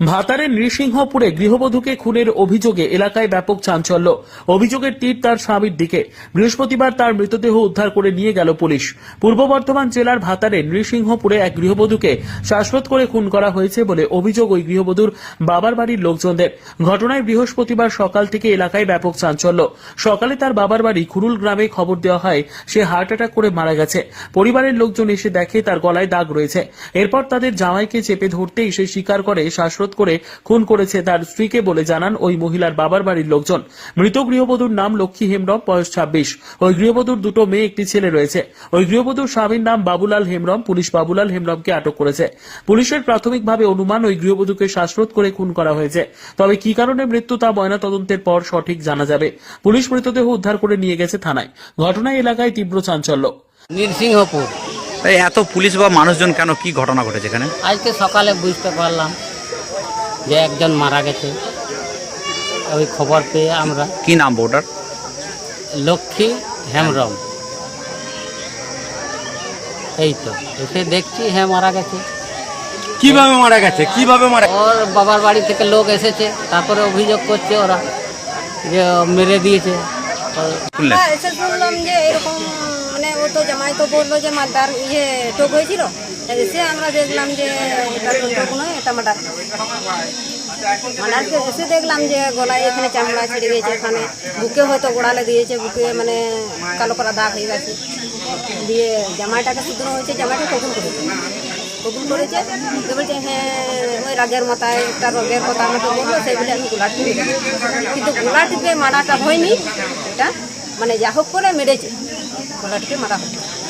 ভাতারের নৃসিংহপুরে গৃহবধূকে খুনের অভিযোগে এলাকায় ব্যাপক চাঞ্চল্য। অভিযোগের তীর তার স্বামীর দিকে। বৃহস্পতিবার তার মৃতদেহ উদ্ধার করে নিয়ে গেল পুলিশ। পূর্ব বর্ধমান জেলার ভাতারের নৃসিংহপুরে এক গৃহবধূকে শ্বাসরোধ করে খুন করা হয়েছে বলে অভিযোগ ওই গৃহবধূর বাবার বাড়ির লোকজনদের। ঘটনায় বৃহস্পতিবার সকাল থেকে এলাকায় ব্যাপক চাঞ্চল্য। সকালে তার বাবার বাড়ি খুরুল গ্রামে খবর দেওয়া হয়, সে হার্ট অ্যাটাক করে মারা গেছে। পরিবারের লোকজন এসে দেখে তার গলায় দাগ রয়েছে। এরপর তাদের জামাইকে চেপে ধরতেই সে স্বীকার করে শ্বাসরোধ করে খুন করেছে তার স্ত্রীকে বলে জানান ওই মহিলার বাবার বাড়ির লোকজন। মৃত গৃহবধূর নাম লক্ষ্মী হেমব্রম বয়স ছাব্বিশ। ওই গৃহবধূর দুটো মেয়ে একটি ছেলে রয়েছে। ওই গৃহবধূর স্বামীর নাম বাবুলাল হেমব্রম। পুলিশ বাবুলাল হেমব্রমকে আটক করেছে। পুলিশের প্রাথমিকভাবে অনুমান ওই গৃহবধূকে শ্বাসরোধ করে খুন করা হয়েছে। তবে কি কারণে মৃত্যু তা ময়নাতদন্তের পর সঠিক জানা যাবে। পুলিশ মৃতদেহ উদ্ধার করে নিয়ে গেছে থানায়। ঘটনায় এলাকায় তীব্র চাঞ্চল্য। নৃসিংহপুর। এই এত পুলিশ বা মানুষজন কেন? কি ঘটনা ঘটেছে এখানে? আজকে সকালে বুঝতে পারলাম। যে একজন মারা গেছে। ওই খবর পেয়ে আমরা কি নাম বউটার? লক্ষ্মী হেমরম এই তো এসে দেখছি হ্যাঁ মারা গেছে। কীভাবে মারা গেছে? কীভাবে মারা ওর বাবার বাড়ি থেকে লোক এসেছে তারপরে অভিযোগ করছে ওরা যে মেরে দিয়েছে। আমরা এসে শুনলাম যে এরকম মানে ও তো জামাই তো বলল যে মার্ডার ইয়ে টোক হয়েছিল। এসে আমরা দেখলাম যে এটা তো টোক নয়, এটা মার্ডার মার্ডারকে এসে দেখলাম যে গলায় এখানে চামড়া ছিঁড়ে গেছে এখানে বুকে হয়তো গোড়ালে দিয়েছে, বুকে মানে কালো করা দাগ হয়ে গেছে। দিয়ে জামাইটাকে শুধু হয়েছে, জামাইটা কখন করেছে। কখন করেছে বলছে হ্যাঁ ওই রাগের মাথায় একটা রোগের কথা আমাকে বলল সেগুলি আমি গোলা টিপে কিন্তু গোলা টিপে মারাটা হয়নি, এটা মানে যা হোক করে মেরেছে। গোলা টিপে মারা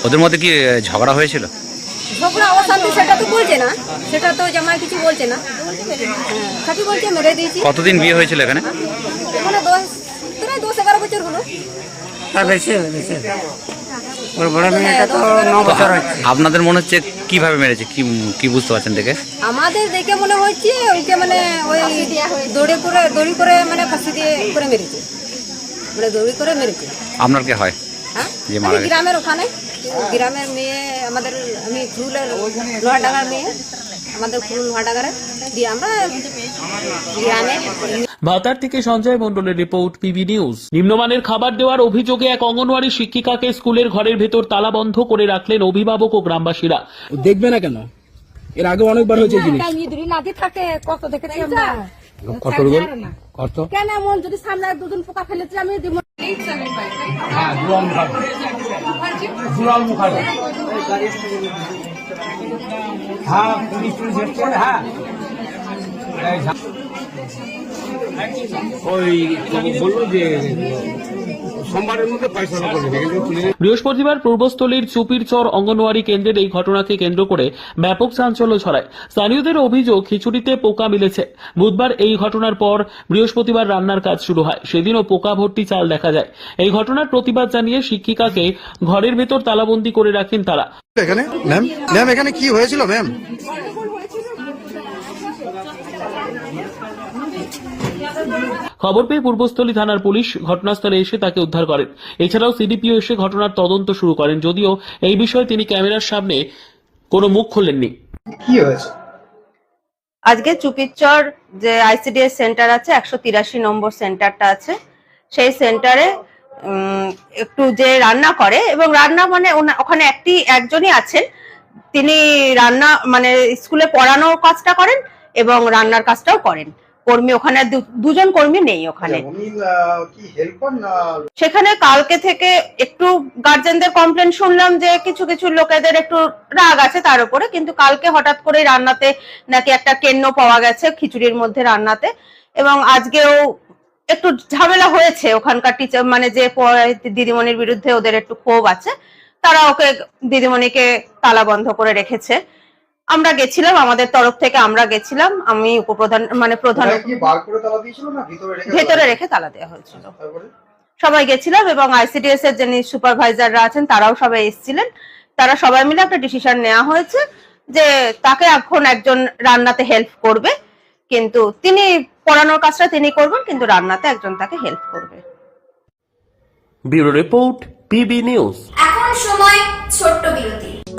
ওদের মধ্যে কি ঝগড়া হয়েছিল? ঝগড়া অশান্তি সেটা তো বলছে না। সেটা তো জামাই কিছু বলছে না। হ্যাঁ, খাকি বলছে মেরে দিয়েছি কতদিন বিয়ে হয়েছিল এখানে? এখানে দশ প্রায় দশ এগারো বছর হলো। বেশি বেশি। ওর বড় মেয়েটা তো ন বছর। আপনাদের মনে হচ্ছে কীভাবে মেরেছে? কি কি বুঝতে পারছেন দেখে? আমাদের দেখে মনে হচ্ছে ওকে মানে ওই দড়ি করে দড়ি করে মানে ফাঁসি দিয়ে করে মেরেছে। মানে দড়ি করে মেরেছে। আপনার কে হয় হ্যাঁ? যে মারা গ্রামের ওখানে গ্রামের মেয়ে আমাদের আমি ফুলের লোহাডাঙ্গার মেয়ে আমাদের ফুল লোহাডাঙ্গারে দিয়ে আমরা গ্রামে ভাতার থেকে সঞ্জয় মণ্ডলের রিপোর্ট পিবি নিউজ। নিম্নমানের খাবার দেওয়ার অভিযোগে এক অঙ্গনওয়াড়ি শিক্ষিকাকে স্কুলের ঘরের ভেতর তালা বন্ধ করে রাখলেন অভিভাবক ও গ্রামবাসীরা। দেখবে না কেন? এর আগে অনেকবার হয়েছে এই জিনিস। থাকে কত দেখেছি আমরা কত? কত কেন এমন যদি সামনে দুদিন পোকা ফেলেছি আমি হ্যাঁ দুয়াল মুখার দুয়াল হ্যাঁ পুলিশ এসছে হ্যাঁ। ওই বলল যে বৃহস্পতিবার পূর্বস্থলীর চুপিরচর অঙ্গনওয়াড়ি কেন্দ্রের এই ঘটনাকে কেন্দ্র করে ব্যাপক চাঞ্চল্য ছড়ায়। স্থানীয়দের অভিযোগ খিচুড়িতে পোকা মিলেছে। বুধবার এই ঘটনার পর বৃহস্পতিবার রান্নার কাজ শুরু হয়। সেদিনও পোকা ভর্তি চাল দেখা যায়। এই ঘটনার প্রতিবাদ জানিয়ে শিক্ষিকাকে ঘরের ভেতর তালাবন্দি করে রাখেন তারা। এখানে? ম্যাম ম্যাম এখানে কি হয়েছিল ম্যাম খবর পেয়ে পূর্বস্থলী থানার পুলিশ ঘটনাস্থলে এসে তাকে উদ্ধার করেন। এছাড়াও সিডিপিও এসে ঘটনার তদন্ত শুরু করেন। যদিও এই বিষয়ে তিনি ক্যামেরার সামনে কোনো মুখ খোলেননি কি হয়েছে? আজকে চুপিচর যে আইসিডিএস সেন্টার আছে একশো তিরাশি নম্বর সেন্টারটা আছে। সেই সেন্টারে একটু যে রান্না করে এবং রান্না মানে ওনা- ওখানে একটি একজনই আছেন। তিনি রান্না মানে স্কুলে পড়ানোর কাজটা করেন এবং রান্নার কাজটাও করেন। কর্মী ওখানে দুজন কর্মী নেই ওখানে। না? সেখানে কালকে থেকে একটু গার্জেনদের কমপ্লেন শুনলাম যে কিছু কিছু লোকেদের একটু রাগ আছে তার উপরে কিন্তু কালকে হঠাৎ করে রান্নাতে নাকি একটা কেন্ন পাওয়া গেছে খিচুড়ির মধ্যে রান্নাতে। এবং আজকেও একটু ঝামেলা হয়েছে ওখানকার টিচার মানে যে দিদিমণির বিরুদ্ধে ওদের একটু ক্ষোভ আছে তারা ওকে দিদিমণিকে তালা বন্ধ করে রেখেছে। আমরা গেছিলাম আমাদের তরফ থেকে আমরা গেছিলাম আমি উপপ্রধান মানে প্রধান কি বার করে তালা দিয়েছিল না ভিতরে রেখে ভেতরে রেখে তালা দেওয়া হয়েছিল। সবাই গেছিলাম এবং আইসিডিএস এর যিনি সুপারভাইজাররা আছেন তারাও সবাই এসেছিলেন। তারা সবাই মিলে একটা ডিসিশন নেওয়া হয়েছে যে তাকে এখন একজন রান্নাতে হেল্প করবে। কিন্তু তিনি পড়ানোর কাজটা তিনি করবেন কিন্তু রান্নাতে একজন তাকে হেল্প করবে। Bureau report PB news. এখন সময় ছোট্ট বিরতি।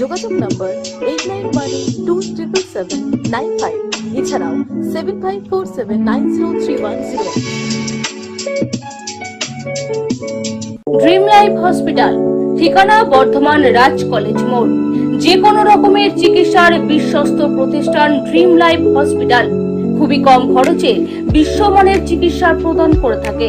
যোগাযোগ নম্বর eight nine one two triple seven nine five এছাড়াও seven five four seven nine zero three one zero dream life hospital ঠিকানা বর্ধমান রাজ কলেজ মোড়। যে কোনো রকমের চিকিৎসার বিশ্বস্ত প্রতিষ্ঠান ড্রিম লাইফ হসপিটাল খুবই কম খরচে বিশ্বমানের চিকিৎসা প্রদান করে থাকে।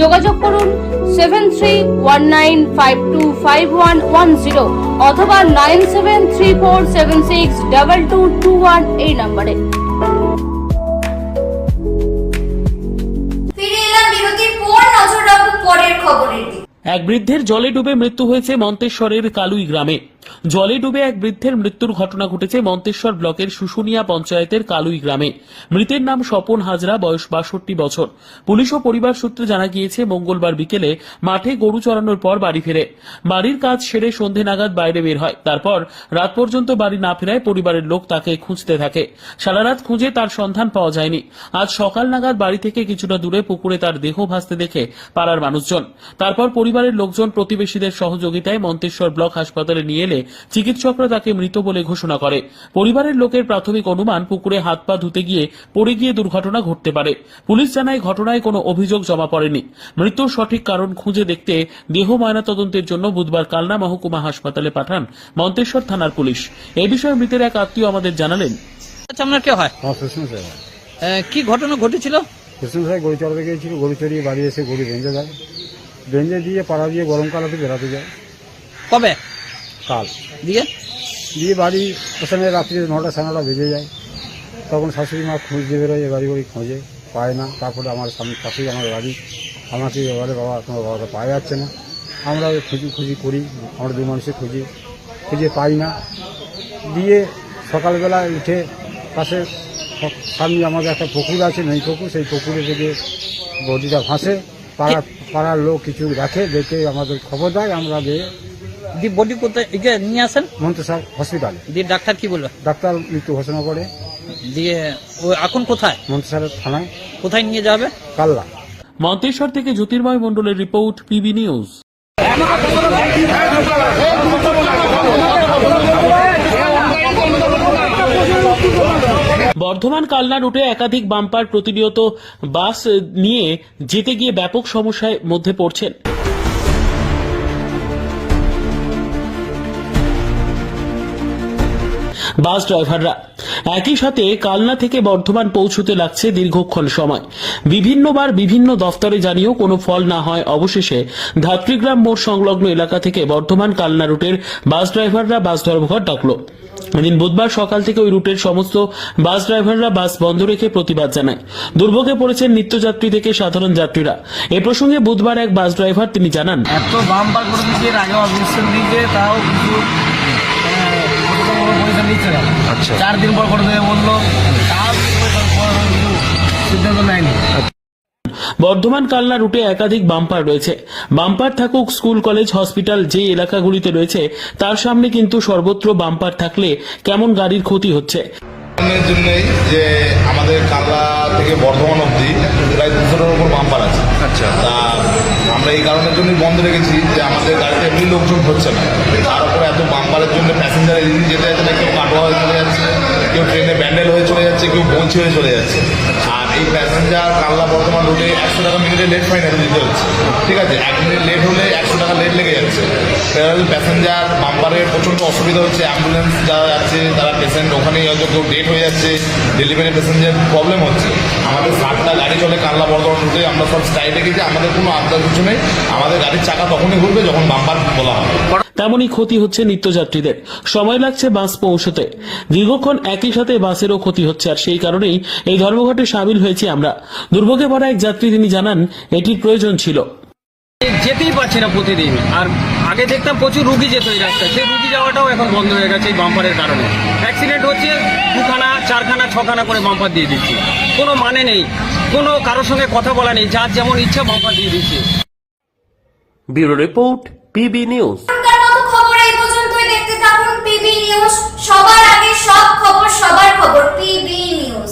যোগাযোগ করুন seven three one nine five two five one one zero অথবা nine seven three four seven six double two two one এই নম্বরে। এক বৃদ্ধের জলে ডুবে মৃত্যু হয়েছে মন্তেশ্বরের কালুই গ্রামে। জলে ডুবে এক বৃদ্ধের মৃত্যুর ঘটনা ঘটেছে মন্তেশ্বর ব্লকের শুশুনিয়া পঞ্চায়েতের কালুই গ্রামে। মৃতের নাম স্বপন হাজরা, বয়স বাষট্টি বছর। পুলিশ ও পরিবার সূত্রে জানা গিয়েছে, মঙ্গলবার বিকেলে মাঠে গরু চড়ানোর পর বাড়ি ফেরে। বাড়ির কাজ সেরে সন্ধে নাগাদ বাইরে বের হয়। তারপর রাত পর্যন্ত বাড়ি না ফেরায় পরিবারের লোক তাকে খুঁজতে থাকে। সারা রাত খুঁজে তার সন্ধান পাওয়া যায়নি। আজ সকাল নাগাদ বাড়ি থেকে কিছুটা দূরে পুকুরে তার দেহ ভাসতে দেখে পাড়ার মানুষজন। তারপর পরিবারের লোকজন প্রতিবেশীদের সহযোগিতায় মন্তেশ্বর ব্লক হাসপাতালে নিয়ে এলে চিকিৎসকরা তাকে মৃত বলে ঘোষণা করে। পরিবারের লোকের প্রাথমিক অনুমান পুকুরে হাত পা ধুতে গিয়ে পড়ে গিয়ে দুর্ঘটনা ঘটতে পারে। পুলিশ জানায় ঘটনায় কোনো অভিযোগ জমা পড়েনি। মৃত্যুর সঠিক কারণ খুঁজে দেখতে দেহ ময়নাতদন্তের জন্য বুধবার কালনা মহকুমা হাসপাতালে পাঠান মন্তেশ্বর থানার পুলিশ। এ বিষয়ে মৃতের এক আত্মীয় আমাদের জানালেন। আচ্ছা আপনার কে হয়? ঘটনা ঘটেছিল? শ্বশুর সাহেব গরু চড়াতে গিয়েছিল গরু চড়িয়ে বাড়ি এসে গরু বেঁধে দেয় বেঁধে দিয়ে পাড়া দিয়ে গরমকালাতে বেড়াতে যায়। কবে? কাল দিয়ে? দিয়ে বাড়ি ওখানে রাত্রি নটা সাড়ে নটা বেজে যায়। তখন শাশুড়ি মা খুঁজতে বেরোয় এ বাড়ি বাড়ি খোঁজে পায় না। তারপরে আমার সামনে পাশেই আমার বাড়ি। আমাকে এবারে বাবা তোমার বাবাকে পাওয়া যাচ্ছে না। আমরা খুঁজি খুঁজি করি আমরা দু মানুষে খুঁজি। খুঁজে পাই না। দিয়ে সকালবেলা উঠে পাশে স- সামনে আমাদের একটা পুকুর আছে নেই পুকুর। সেই পুকুরে থেকে বডিটা ভাসে। পাড়ার পাড়ার লোক কিছু রাখে দেখে আমাদের খবর দেয়। আমরা গিয়ে দিয়ে বডি কোথায়? নিয়ে আসেন। মন্ত্রসার হসপিটালে দিয়ে ডাক্তার কি বলল? ডাক্তার মৃত্যু ঘোষণা করে। দিয়ে ও এখন কোথায়? মন্ত্রসারের থানায়। কোথায় নিয়ে যাবে? কাল্লা মন্তেশ্বর থেকে জ্যোতির্ময় মণ্ডলের report PB news. Bardhaman Kalna রুটে একাধিক বাম্পার প্রতিনিয়ত বাস নিয়ে যেতে গিয়ে ব্যাপক সমস্যায় মধ্যে পড়ছেন। বাস ড্রাইভাররা। একই সাথে কালনা থেকে বর্ধমান পৌঁছতে লাগছে দীর্ঘক্ষণ সময়। বিভিন্নবার বিভিন্ন দফতরে জানিয়েও কোনো ফল না হয়। অবশেষে ধাত্রীগ্রাম মোড় সংলগ্ন এলাকা থেকে বর্ধমান কালনা রুটের বাস ড্রাইভাররা বাস ধর্মঘট ডাকলো। এদিন বুধবার সকাল থেকে ওই রুটের সমস্ত বাস ড্রাইভাররা বাস বন্ধ রেখে প্রতিবাদ জানায়। দুর্ভোগে পড়েছেন নিত্যযাত্রী থেকে সাধারণ যাত্রীরা। এ প্রসঙ্গে বুধবার এক বাস ড্রাইভার তিনি জানান, এত বাম্পার করে অবস্থান তাও আচ্ছা। চার দিন পর করে দেবে বলল সিদ্ধান্ত নেয়নি। বর্ধমান কালনা রুটে একাধিক বাম্পার রয়েছে। বাম্পার থাকুক স্কুল কলেজ হসপিটাল যে এলাকাগুলিতে রয়েছে তার সামনে কিন্তু সর্বত্র বাম্পার থাকলে কেমন গাড়ির ক্ষতি হচ্ছে? জন্যই যে আমাদের কালনা থেকে বর্ধমান অবধি প্রায় দুশোটার উপর বাম্পার আছে। আচ্ছা। তা আমরা এই কারণের জন্যই বন্ধ রেখেছি যে আমাদের গাড়িতে এমনি লোকজন হচ্ছে না। তার উপরে এত বাম্পারের জন্য প্যাসেঞ্জার এদিকে যেতে যাচ্ছে না কেউ কাটোয়া হয়ে চলে যাচ্ছে, কেউ ট্রেনে ব্যান্ডেল হয়ে চলে যাচ্ছে, কেউ পৌঁছে হয়ে চলে যাচ্ছে। আর এই প্যাসেঞ্জার কাল্লা বর্তমান রুটে একশো টাকা মিনিটে লেট ফাইন দিতে হচ্ছে। ঠিক আছে? এক মিনিট লেট হলে একশো টাকা লেট লেগে যাচ্ছে। প্যাসেঞ্জার বাম্পারের প্রচণ্ড অসুবিধা হচ্ছে অ্যাম্বুলেন্স যারা যাচ্ছে, তারা পেশেন্ট ওখানেই হয়তো কেউ ডেট হয়ে যাচ্ছে ডেলিভারি প্যাসেঞ্জার প্রবলেম হচ্ছে। আমাদের সাতটা গাড়ি চলে কানলা বর্ধমান রুটে আমরা সব স্টাইল গেছি আমাদের কোনো আবদার কিছু নেই। আমাদের গাড়ির চাকা তখনই ঘুরবে যখন বাম্পার বলা হবে তেমনই ক্ষতি হচ্ছে নিত্যযাত্রীদের। সময় লাগছে বাস পৌঁছতে। দীর্ঘক্ষণ একই সাথে বাসেরও ক্ষতি হচ্ছে, আর সেই কারণেই এই ধর্মঘটে সামিল হয়েছি আমরা। দুর্ভোগে ভরা এক যাত্রী তিনি জানান, এটির প্রয়োজন ছিল। যেতেই পারছে না প্রতিদিন। আর আগে দেখতাম প্রচুর রুগী যেত এই রাস্তায়। সেই রুগী যাওয়াটাও এখন বন্ধ হয়ে গেছে এই বাম্পারের কারণে। অ্যাক্সিডেন্ট হচ্ছে দুখানা চারখানা ছখানা করে বাম্পার দিয়ে দিচ্ছে। কোনো মানে নেই। কোনো কারোর সঙ্গে কথা বলা নেই। যার যেমন ইচ্ছা বাম্পার দিয়ে দিচ্ছে। Bureau report PB news. এখনকার মতো খবর এই পর্যন্তই দেখতে থাকুন। পিবি নিউজ সবার আগে সব খবর সবার খবর। PB news.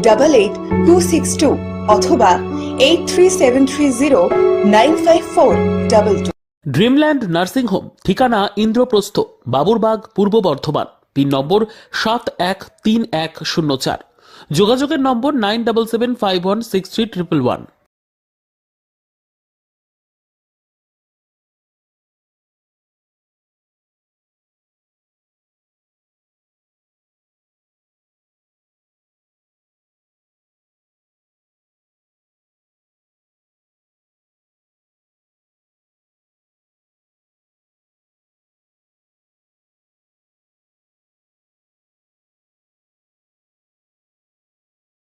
double eight two six two অথবা eight three seven three zero nine five four double two Dreamland nursing home ঠিকানা ইন্দ্রপ্রস্থ, বাবুরবাগ, পূর্ব বর্ধমান, পিন নম্বর সাত এক তিন এক শূন্য চার। যোগাযোগের নম্বর nine double seven five one six three triple one